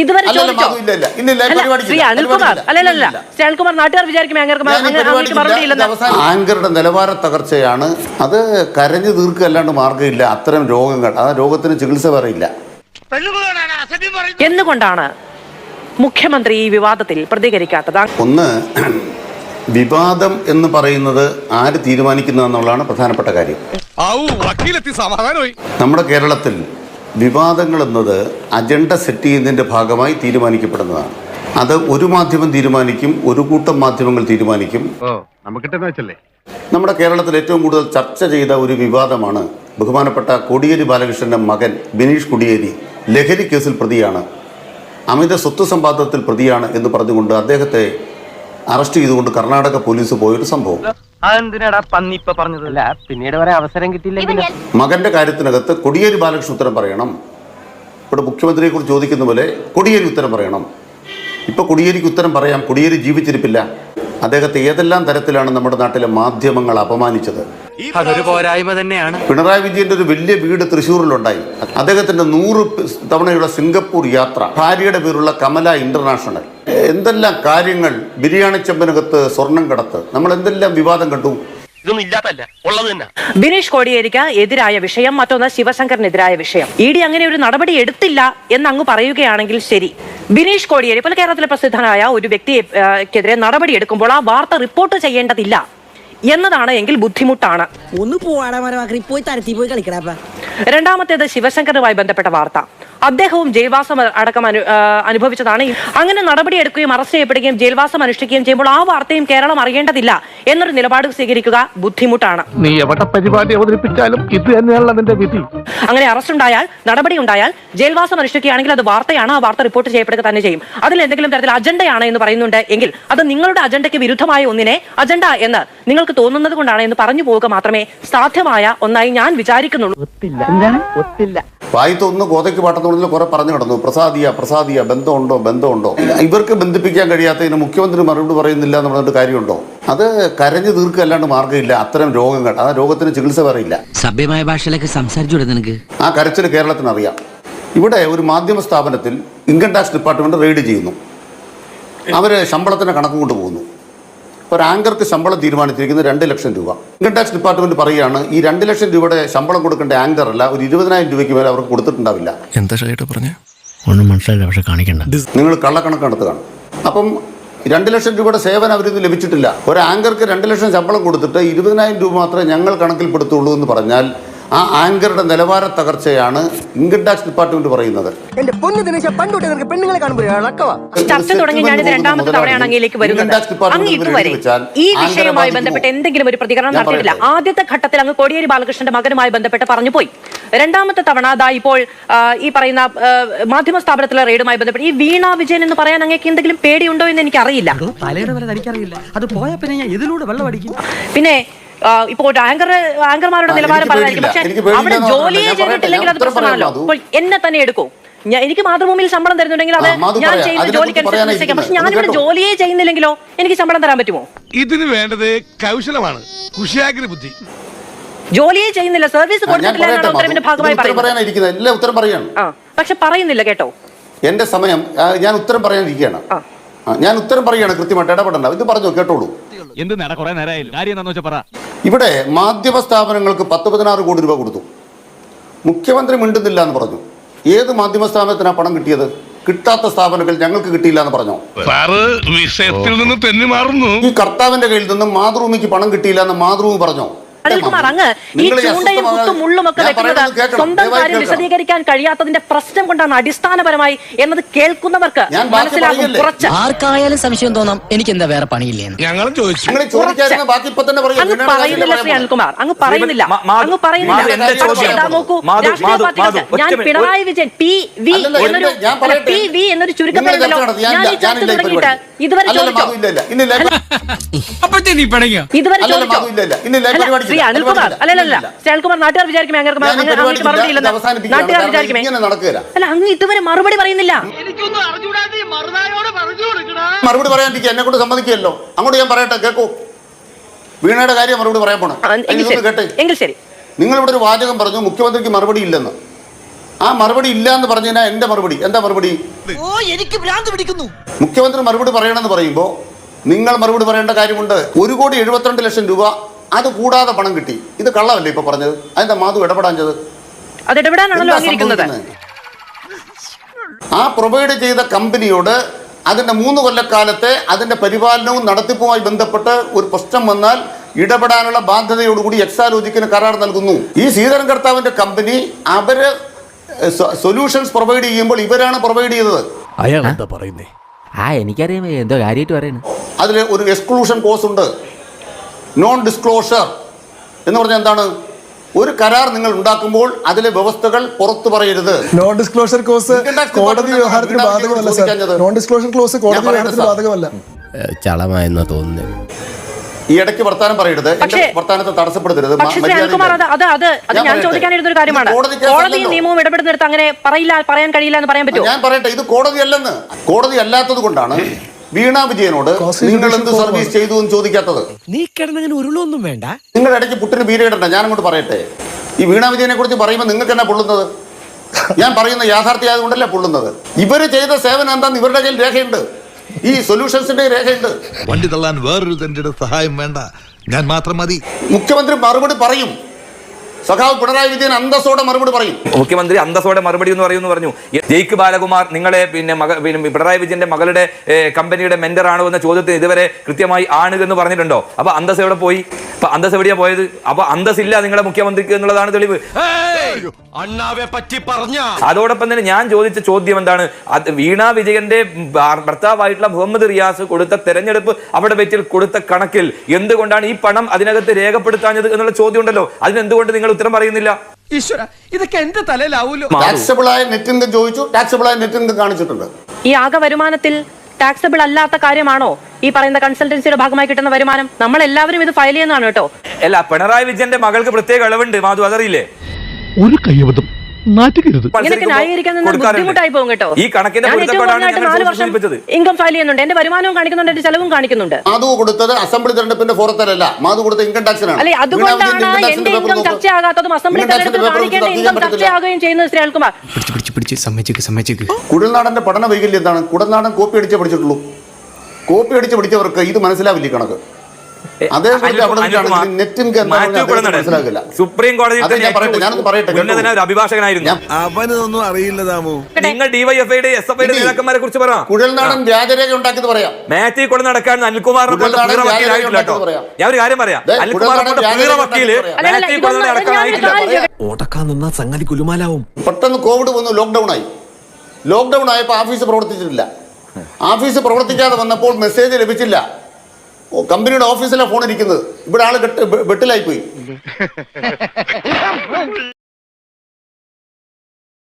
ഇതുവരെ അനിൽകുമാർ പരിപാടിക്കില്ല. അല്ലല്ല ഇല്ല. ശ്രീ അനിൽകുമാർ നാട്ടുകാർ വിചാരിക്കും ആങ്കറുടെ നിലവാര തകർച്ചയാണ്. അത് കരഞ്ഞു തീർക്കല്ലാണ്ട് മാർഗമില്ല. അത്തരം രോഗങ്ങൾ ആ രോഗത്തിന് ചികിത്സ പറയില്ല എന്തുകൊണ്ടാണ് മുഖ്യമന്ത്രി ഈ വിവാദത്തിൽ പ്രതികരിക്കാത്തത്? ഒന്ന് വിവാദം എന്ന് പറയുന്നത് ആര് തീരുമാനിക്കുന്നതെന്നുള്ളതാണ് പ്രധാനപ്പെട്ട കാര്യം. നമ്മുടെ കേരളത്തിൽ വിവാദങ്ങൾ എന്നത് അജണ്ട സെറ്റ് ചെയ്യുന്നതിന്റെ ഭാഗമായി തീരുമാനിക്കപ്പെടുന്നതാണ്. അത് ഒരു മാധ്യമം തീരുമാനിക്കും ഒരു കൂട്ടം മാധ്യമങ്ങൾ തീരുമാനിക്കും. നമ്മുടെ കേരളത്തിൽ ഏറ്റവും കൂടുതൽ ചർച്ച ചെയ്ത ഒരു വിവാദമാണ് ബഹുമാനപ്പെട്ട കോടിയേരി ബാലകൃഷ്ണന്റെ മകൻ ബിനീഷ് കോടിയേരി ലഹരി കേസിൽ പ്രതിയാണ്. അമിത സ്വത്ത് സമ്പാദത്തിൽ പ്രതിയാണ് എന്ന് പറഞ്ഞുകൊണ്ട് അദ്ദേഹത്തെ അറസ്റ്റ് ചെയ്തുകൊണ്ട് കർണാടക പോലീസ് പോയൊരു സംഭവം. അതെന്തിനാടാ പന്നി ഇപ്പൊ പറഞ്ഞത്? അല്ല പിന്നീട് വരെ അവസരം കിട്ടിയില്ല മകന്റെ കാര്യത്തിനകത്ത് കൊടിയേരി ബാലകൃഷ്ണൻ ഉത്തരം പറയണം. ഇവിടെ മുഖ്യമന്ത്രിയെ കുറിച്ച് ചോദിക്കുന്ന പോലെ കൊടിയേരി ഉത്തരം പറയണം. ഇപ്പൊ കൊടിയേരിക്ക് ഉത്തരം പറയാം കൊടിയേരി ജീവിച്ചിരിപ്പില്ല. അദ്ദേഹത്തെ ഏതെല്ലാം തരത്തിലാണ് നമ്മുടെ നാട്ടിലെ മാധ്യമങ്ങൾ അപമാനിച്ചത്? അതൊരു പോരായ്മ തന്നെയാണ്. പിണറായി വിജയന്റെ ഒരു വലിയ വീട് തൃശ്ശൂരിലുണ്ടായി. അദ്ദേഹത്തിന്റെ നൂറ് തവണയുള്ള സിംഗപ്പൂർ യാത്ര ഭാര്യയുടെ പേരുള്ള കമല ഇന്റർനാഷണൽ. എന്തെല്ലാം കാര്യങ്ങൾ ബിരിയാണി ചെമ്പനകത്ത് സ്വർണം കടത്ത്? നമ്മൾ എന്തെല്ലാം വിവാദം കണ്ടു? ഇതൊന്നും ഇല്ലാത്തല്ല ഉള്ളത് തന്നെ. ബിനീഷ് കോടിയേരിക്ക് എതിരായ വിഷയം മറ്റൊന്ന് ശിവശങ്കറിനെതിരായ വിഷയം. ഇ ഡി അങ്ങനെ ഒരു നടപടി എടുത്തില്ല എന്ന് അങ്ങ് പറയുകയാണെങ്കിൽ ശരി. ബിനീഷ് കോടിയേരി ഇപ്പോൾ കേരളത്തിലെ പ്രസിദ്ധനായ ഒരു വ്യക്തിക്കെതിരെ നടപടി എടുക്കുമ്പോൾ ആ വാർത്ത റിപ്പോർട്ട് ചെയ്യേണ്ടതില്ല എന്നതാണ് എങ്കിൽ ബുദ്ധിമുട്ടാണ്. ഒന്ന് പോയി തരത്തി പോയി രണ്ടാമത്തേത് ശിവശങ്കറുമായി ബന്ധപ്പെട്ട വാർത്ത. അദ്ദേഹവും ജയിൽവാസം അടക്കം അനു അനുഭവിച്ചതാണ്. അങ്ങനെ നടപടിയെടുക്കുകയും അറസ്റ്റ് ചെയ്യപ്പെടുകയും ജയിൽവാസം അനുഷ്ഠിക്കുകയും ചെയ്യുമ്പോൾ ആ വാർത്തയും കേരളം അറിയേണ്ടതില്ല എന്നൊരു നിലപാട് സ്വീകരിക്കുക ബുദ്ധിമുട്ടാണ്. നീ എവിടെ പരിപാടി അവതരിപ്പിച്ചാലും ഇത് തന്നെയാണല്ലോ നിന്റെ വിധി. അങ്ങനെ അറസ്റ്റ് ഉണ്ടായാൽ നടപടി ഉണ്ടായാൽ ജയിൽവാസം അനുഷ്ഠിക്കുകയാണെങ്കിൽ അത് വാർത്തയാണ് ആ വാർത്ത റിപ്പോർട്ട് ചെയ്യപ്പെടുക തന്നെ ചെയ്യും. അതിൽ എന്തെങ്കിലും തരത്തിൽ അജണ്ടയാണ് എന്ന് പറയുന്നുണ്ട് എങ്കിൽ അത് നിങ്ങളുടെ അജണ്ടയ്ക്ക് വിരുദ്ധമായ ഒന്നിനെ അജണ്ട എന്ന് നിങ്ങൾക്ക് തോന്നുന്നത് കൊണ്ടാണ് എന്ന് പറഞ്ഞു പോവുക മാത്രമേ സാധ്യമായ ഒന്നായി ഞാൻ വിചാരിക്കുന്നുള്ളൂ. പാട്ടത്തോടിൽ കുറെ പറഞ്ഞു കിടന്നു. പ്രസാദിയ പ്രസാദിയ ബന്ധമുണ്ടോ ബന്ധമുണ്ടോ? ഇവർക്ക് ബന്ധിപ്പിക്കാൻ കഴിയാത്തതിന് മുഖ്യമന്ത്രി മറുപടി പറയുന്നില്ല എന്ന് പറഞ്ഞിട്ട് കാര്യമുണ്ടോ? അത് കരഞ്ഞു തീർക്കല്ലാണ്ട് മാർഗമില്ല. അത്തരം രോഗങ്ങൾ ആ രോഗത്തിന് ചികിത്സ പറയില്ല. സഭ്യമായ ഭാഷയിലൊക്കെ സംസാരിച്ചു നിനക്ക്? ആ കരച്ചിൽ കേരളത്തിന് അറിയാം. ഇവിടെ ഒരു മാധ്യമ സ്ഥാപനത്തിൽ ഇൻകം ടാക്സ് ഡിപ്പാർട്ട്മെന്റ് റെയ്ഡ് ചെയ്യുന്നു. അവർ ശമ്പളത്തിന്റെ കണക്ക് കൊണ്ടുപോകുന്നു ഒരു ആങ്കർക്ക് ശമ്പളം തീരുമാനിച്ചിരിക്കുന്നത് രണ്ട് ലക്ഷം രൂപ. ഇൻകം ടാക്സ് ഡിപ്പാർട്ട്മെന്റ് പറയുകയാണ് ഈ രണ്ട് ലക്ഷം രൂപയുടെ ശമ്പളം കൊടുക്കേണ്ട ആങ്കർ അല്ല ഒരു ഇരുപതിനായിരം രൂപയ്ക്ക് മേലെ അവർക്ക് കൊടുത്തിട്ടുണ്ടാവില്ല. എന്താ പറഞ്ഞു? ഒന്നും മനസ്സിലായില്ല പക്ഷെ കാണിക്കണ്ട. നിങ്ങൾ കള്ളക്കണക്ക് നടത്തുകയാണ് അപ്പം രണ്ട് ലക്ഷം രൂപയുടെ സേവനം അവരിന്ന് ലഭിച്ചിട്ടില്ല. ഒരു ആങ്കർക്ക് രണ്ട് ലക്ഷം ശമ്പളം കൊടുത്തിട്ട് ഇരുപതിനായിരം രൂപ മാത്രമേ ഞങ്ങൾ കണക്കിൽപ്പെടുത്തുള്ളൂ എന്ന് പറഞ്ഞാൽ ആ ആങ്കറുടെ നിലവാര തകർച്ചയാണ് ഇൻകം ടാക്സ് ഡിപ്പാർട്ട്മെന്റ് പറയുന്നത്. എന്റെ പൊന്നു ദിനേശ പണ്ടോട്ടെ നിനക്ക് പെണ്ണുങ്ങളെ ചർച്ച തുടങ്ങി ഞാനിത് രണ്ടാമത്തെ തവണയാണ് അങ്ങയിലേക്ക് വരുന്നത്. അങ്ങ് ഇതുവരെ ഈ വിഷയവുമായി ബന്ധപ്പെട്ട് എന്തെങ്കിലും ഒരു പ്രതികരണം നടത്തിയിട്ടില്ല. ആദ്യത്തെ ഘട്ടത്തിൽ അങ്ങ് കോടിയേരി ബാലകൃഷ്ണന്റെ മകനുമായി ബന്ധപ്പെട്ട് പറഞ്ഞു പോയി. രണ്ടാമത്തെ തവണ അതാ ഇപ്പോൾ ഈ പറയുന്ന മാധ്യമ സ്ഥാപനത്തിലെ റെയ്ഡുമായി ബന്ധപ്പെട്ട് ഈ വീണ വിജയൻ എന്ന് പറയാൻ അങ്ങേക്ക് എന്തെങ്കിലും പേടിയുണ്ടോ എന്ന് എനിക്ക് അറിയില്ല തലയുടെ വരെ തനിക്കറിയില്ല. അത് പോയാ പിന്നെ ഇപ്പോൾ ആങ്കർ ആങ്കർമാരുടെ നിലവാരം പറഞ്ഞായിരിക്കും പക്ഷെ അവിടെ എന്ന് ജോലിയെ ചെയ്തിട്ടില്ലെങ്കിൽ അത് പ്രശ്നമാണല്ലോ അപ്പോൾ എന്നെ തന്നെ എടുക്കൂ. ഞാൻ എനിക്ക് മാതൃഭൂമിയിൽ ശമ്പളം തരുന്നുണ്ടെങ്കിൽ അത് ഞാൻ. ചെയ്യുന്ന അതിനെക്കുറിച്ച് ജോലിക്ക് അനുസരിച്ച് പറയാനാ നിശ്ചയിക്കാം. പക്ഷെ ഞാനിവിടെ ജോലിയെ ചെയ്യുന്നില്ലെങ്കിലോ എനിക്ക് ശമ്പളം തരാൻ പറ്റുമോ? ഇതിന് വേണ്ടത് കൗശലമാണ്. കുശാഗ്ര ബുദ്ധി. ജോലിയെ ചെയ്യുന്നില്ല സർവീസ് കൊടുത്തിട്ടില്ല എന്നാണ് ഉത്തരവിന്റെ ഭാഗമായി പറയുന്നത്. എല്ലാം ഉത്തരം പറയാണ്. പക്ഷെ പറയുന്നില്ല കേട്ടോ. എന്റെ സമയം ഞാൻ ഉത്തരം പറയാനിരിക്കുകയാണ്. ഞാൻ ഉത്തരം പറയുകയാണ് കൃത്യമായിട്ട്. ഇടപെടണ്ട. ഇത് പറഞ്ഞു കേട്ടോളൂ. എന്ത് നേടാ? കുറെ നേരമായില്ല. കാര്യം എന്താണെന്ന് വെച്ചാൽ പറ. ഇവിടെ മാധ്യമ സ്ഥാപനങ്ങൾക്ക് പത്ത് പതിനാറ് കോടി രൂപ കൊടുത്തു. മുഖ്യമന്ത്രി മിണ്ടുന്നില്ല എന്ന് പറഞ്ഞു. ഏത് മാധ്യമ സ്ഥാപനത്തിനാണ് പണം കിട്ടിയത്? കിട്ടാത്ത സ്ഥാപനങ്ങൾ ഞങ്ങൾക്ക് കിട്ടിയില്ല എന്ന് പറഞ്ഞു വിഷയത്തിൽ നിന്ന് തെന്നി മാറുന്നു ഈ കർത്താവിന്റെ കയ്യിൽ നിന്നും മാതൃഭൂമിക്ക് പണം കിട്ടിയില്ല എന്ന് മാതൃഭൂമി പറഞ്ഞോ? അനിൽകുമാർ അങ്ങ് ഈ ചൂണ്ടയും കുത്തും മുള്ളും ഒക്കെ വെക്കുന്നത് സ്വന്തം കാര്യം വിശദീകരിക്കാൻ കഴിയാത്തതിന്റെ പ്രശ്നം കൊണ്ടാണ് അടിസ്ഥാനപരമായി എന്നത് കേൾക്കുന്നവർക്ക് മനസ്സിലാകും? കുറച്ച്. ആർക്കായാലും സംശയം തോന്നാം എനിക്ക് എന്താ വേറെ പണിയില്ലേ ഞങ്ങളും ചോദിച്ചു. നിങ്ങൾ ചോദിക്കാതിരുന്ന ബാക്കി ഇപ്പൊ തന്നെ അങ്ങ് പറയുന്നില്ല ശ്രീ അനിൽകുമാർ. അങ്ങ് പറയുന്നില്ല. അങ്ങ് പറയുന്നില്ല. എന്റെ ചോദ്യം നോക്കൂ. രാഷ്ട്രീയ പാർട്ടികൾക്ക് ഞാൻ പിണറായി വിജയൻ പി വി എന്നൊരു ഞാൻ പറയട്ടെ. പി വി എന്നൊരു ചുരുക്കം നിങ്ങൾ വരുമല്ലോ ചർച്ച നടത്തി. ഞാൻ ഈ ചർച്ച തുടങ്ങിയിട്ട് ഇതുവരെ ചോദിച്ചോ? ഇതുവരെ ചോദിച്ചോ? ശ്രീ അനിൽകുമാർ. അല്ലല്ല. ശ്രീ അനിൽകുമാർ നാട്ടുകാർ വിചാരിക്കുമേ അങ്ങനെ മറുപടി ഇല്ലെന്ന്. നാട്ടുകാർ വിചാരിക്കുമേ. അല്ല അങ്ങ് ഇതുവരെ മറുപടി പറയുന്നില്ല. മറുപടി പറയാനിരിക്കുക എന്നെ കൊണ്ട് സമ്മതിക്കുമല്ലോ അങ്ങോട്ട് ഞാൻ പറയട്ടെ കേൾക്കൂ വീണയുടെ കാര്യം മറുപടി പറയാൻ പോണം. ശരി. കേട്ടെ. എങ്കിൽ ശരി. നിങ്ങൾ ഇവിടെ ഒരു വാചകം പറഞ്ഞു മുഖ്യമന്ത്രിക്ക് മറുപടി ഇല്ലെന്ന്. ആ മറുപടി ഇല്ല എന്ന് പറഞ്ഞാൽ എന്റെ മറുപടി. എന്താ മറുപടി? ഓ എനിക്ക് ഭ്രാന്ത് പിടിക്കുന്നു. മുഖ്യമന്ത്രി മറുപടി പറയണമെന്ന് പറയുമ്പോൾ നിങ്ങൾ മറുപടി പറയേണ്ട കാര്യമുണ്ട്. ഒരു കോടി എഴുപത്തിരണ്ട് ലക്ഷം രൂപ അത് കൂടാതെ പണം കിട്ടി. ഇത് കള്ളമല്ലേ ഇപ്പൊ പറഞ്ഞത്? അതിന്റെ മാധു ഇടപെടാൻ അത് ഇടപെടാനാണല്ലോ എന്താ അംഗീകരിക്കുന്നത്. ആ പ്രൊവൈഡ് ചെയ്ത കമ്പനിയോട് അതിന്റെ മൂന്ന് കൊല്ലക്കാലത്തെ അതിന്റെ പരിപാലനവും നടത്തിപ്പുമായി ബന്ധപ്പെട്ട് ഒരു പ്രശ്നം വന്നാൽ ഇടപെടാനുള്ള ബാധ്യതയോടുകൂടി എക്സാലോജിക്കിന് കരാർ നൽകുന്നു. ഈ ശ്രീധരൻ കർത്താവിന്റെ കമ്പനി അവർ സൊല്യൂഷൻസ് പ്രൊവൈഡ് ചെയ്യുമ്പോൾ ഇവരാണ് പ്രൊവൈഡ് ചെയ്തത്. അയാൾ എന്താ പറയുന്നേ? ആ എനിക്കറിയാം. എന്തോ കാര്യമായിട്ട് പറയുന്നത് അതിൽ ഒരു എക്സ്ക്ലൂഷൻ കോഴ്സ് ഉണ്ട്. നോൺ ഡിസ്ക്ലോഷർ എന്ന് പറഞ്ഞാൽ എന്താണ്? ഒരു കരാർ നിങ്ങൾ ഉണ്ടാക്കുമ്പോൾ അതിലെ വ്യവസ്ഥകൾ പുറത്തു പറയരുത്. നോൺ ഡിസ്ക്ലോഷർ ക്ലോസ് കോടതി വ്യവഹാരത്തിന് ബാധകമല്ല സാർ. നോൺ ഡിസ്ക്ലോഷർ ക്ലോസ് കോടതി വ്യവഹാരത്തിന് ബാധകമല്ല. ചളമായെന്നാ തോന്നുന്നത്. ഈ ഇടയ്ക്ക് വർത്താനം പറയരുത്. വർത്താനത്തെ തടസ്സപ്പെടുത്തരുത്. ഞാൻ. ചോദിക്കാനിരുന്ന ഒരു കാര്യമാണ്. കോടതി. നിയമവും ഇടപെടുന്നിടത്ത് അങ്ങനെ പറയില്ല പറയാൻ കഴിയില്ല എന്ന് പറയാൻ പറ്റും ഞാൻ പറയട്ടെ. ഇത് കോടതി അല്ലെന്ന് കോടതി അല്ലാത്തത് കൊണ്ടാണ് വീണ വിജയനോട് നിങ്ങൾ എന്ത് സർവീസ്. ചെയ്തു എന്ന് ചോദിക്കാത്തത്? നീ കിടന്നങ്ങനെ ഉരുളൊന്നും വേണ്ട. നിങ്ങൾ ഇടയ്ക്ക് പുട്ടിന് ബീരയിടണ്ട ഞാൻ അങ്ങോട്ട് പറയട്ടെ. ഈ വീണ വിജയനെ കുറിച്ച് പറയുമ്പോൾ നിങ്ങൾക്ക് എന്നാ പൊള്ളുന്നത്? ഞാൻ പറയുന്ന യാഥാർത്ഥ്യമായതുകൊണ്ടല്ലേ പൊള്ളുന്നത്. ഇവർ ചെയ്ത സേവനം എന്താന്ന് ഇവരുടെ കയ്യിൽ രേഖയുണ്ട്. ഈ സൊല്യൂഷൻസിന്റെ രേഖയുണ്ട്. വണ്ടി തള്ളാൻ വേറൊരു തന്റെ സഹായം വേണ്ട. ഞാൻ മാത്രം മതി. മുഖ്യമന്ത്രി മറുപടി പറയും. സഖാവ് പിണറായി വിജയൻ അന്തസ്സോടെ മറുപടി പറയും. മുഖ്യമന്ത്രി അന്തസ്സോടെ മറുപടി എന്ന് പറയുന്നു പറഞ്ഞു. ജയ്ക്ക് ബാലകുമാർ നിങ്ങളെ പിന്നെ മക പിന്നെ പിണറായി വിജയന്റെ മകളുടെ കമ്പനിയുടെ മെന്റർ ആണോ എന്ന ചോദ്യത്തിന് ഇതുവരെ കൃത്യമായി ആണ് എന്ന് പറഞ്ഞിട്ടുണ്ടോ? അപ്പൊ അന്തസ് എവിടെ പോയി? അപ്പൊ അന്തസ് എവിടെയാ പോയത്? അപ്പൊ അന്തസ് ഇല്ല നിങ്ങളുടെ മുഖ്യമന്ത്രിക്ക് എന്നുള്ളതാണ് തെളിവ്. അണ്ണാവെ പറ്റി പറഞ്ഞ. അതോടൊപ്പം തന്നെ ഞാൻ ചോദിച്ച ചോദ്യം എന്താണ്? അത് വീണ വിജയന്റെ ഭർത്താവായിട്ടുള്ള മുഹമ്മദ് റിയാസ് കൊടുത്ത തെരഞ്ഞെടുപ്പ് അവിടെ വെച്ചിൽ കൊടുത്ത കണക്കിൽ എന്തുകൊണ്ടാണ് ഈ പണം അതിനകത്ത് രേഖപ്പെടുത്താഞ്ഞത് എന്നുള്ള ചോദ്യം ഉണ്ടല്ലോ? അതിനെന്തുകൊണ്ട് നിങ്ങൾ ഉത്തരം പറയുന്നില്ല? ഈശ്വര ഇതൊക്കെ എന്റെ തലയിലാവൂലോ? ടാക്സബിൾ ആയ നെറ്റ് ഇൻകം ചോദിച്ചു? ടാക്സബിൾ ആയ നെറ്റ് ഇൻകം കാണിച്ചിട്ടുണ്ട്? ഈ ആകെ വരുമാനത്തിൽ ടാക്സബിൾ അല്ലാത്ത കാര്യമാണോ ഈ പറയുന്ന കൺസൾട്ടൻസിയുടെ ഭാഗമായി കിട്ടുന്ന വരുമാനം? നമ്മൾ എല്ലാവരും ഇത് ഫയൽ ചെയ്യുന്നതാണ് കേട്ടോ. അല്ല പിണറായി വിജയന്റെ മകൾക്ക് പ്രത്യേക ഇളവുണ്ട് മാധു അതറിയില്ലേ? ഒരു കയ്യബദ്ധം. ഈ കണക്കിന്റെ ഇൻകം ഫയൽ ചെയ്യുന്നുണ്ട്. എന്റെ വരുമാനവും കാണിക്കുന്നുണ്ട് എന്റെ ചെലവും കാണിക്കുന്നുണ്ട്. മാധു കൊടുത്തത് അസംബ്ലി തെരഞ്ഞെടുപ്പിന്റെ ഫോറത്തിലല്ല മാധു കൊടുത്ത ഇൻകം ടാക്സിനാണ് അല്ലെ അതുകൊണ്ടാണ് എന്റെ ഇൻകം ചർച്ചയാകാത്തതും അസംബ്ലി തെരഞ്ഞെടുപ്പ് കാണിക്കേണ്ട ഇൻകം ചർച്ചയാകുകയും ചെയ്യുന്നത് ശ്രീ അൽകുമാർ. കുഴൽനാടന്റെ പഠന വൈകല്യം എന്താണ്? കുടൽനാടൻ കോപ്പി അടിച്ചേ പഠിച്ചിട്ടുള്ളൂ. കോപ്പി അടിച്ച് പഠിച്ചവർക്ക് ഇത് മനസ്സിലാവില്ലേ കണക്ക്? സുപ്രീം അഭിഭാഷകനായിരുന്നു. അവനൊന്നും അറിയില്ല താമോ നിങ്ങൾ ഡിവൈഎഫ്ഐയുടെ എസ് എഫ് ഐയുടെ നേതാക്കന്മാരെ കുറിച്ച് കുഴൽനാടൻ വ്യാജരേഖ ഉണ്ടാക്കിയത് പറയാം. മാത്യു നടക്കാൻ അനിൽകുമാറിനെ. ഞാൻ ഒരു കാര്യം പറയാം. അനിൽകുമാറിനെ വക്കീൽ മാത്യു ഓടക്കാൻ നിന്നാ സംഗതി കുലുമാലാവും. പെട്ടെന്ന് കോവിഡ് വന്നു ലോക്ക്ഡൌൺ ആയി. ലോക്ക്ഡൌൺ ആയപ്പോൾ ഓഫീസ് പ്രവർത്തിച്ചിട്ടില്ല. ഓഫീസ് പ്രവർത്തിക്കാതെ വന്നപ്പോൾ മെസ്സേജ് ലഭിച്ചില്ല. കമ്പനിയുടെ ഓഫീസിലാണ് ഫോൺ ഇരിക്കുന്നത്. ഇവിടെ ആൾ കെട്ട് ബെട്ടിലായി പോയി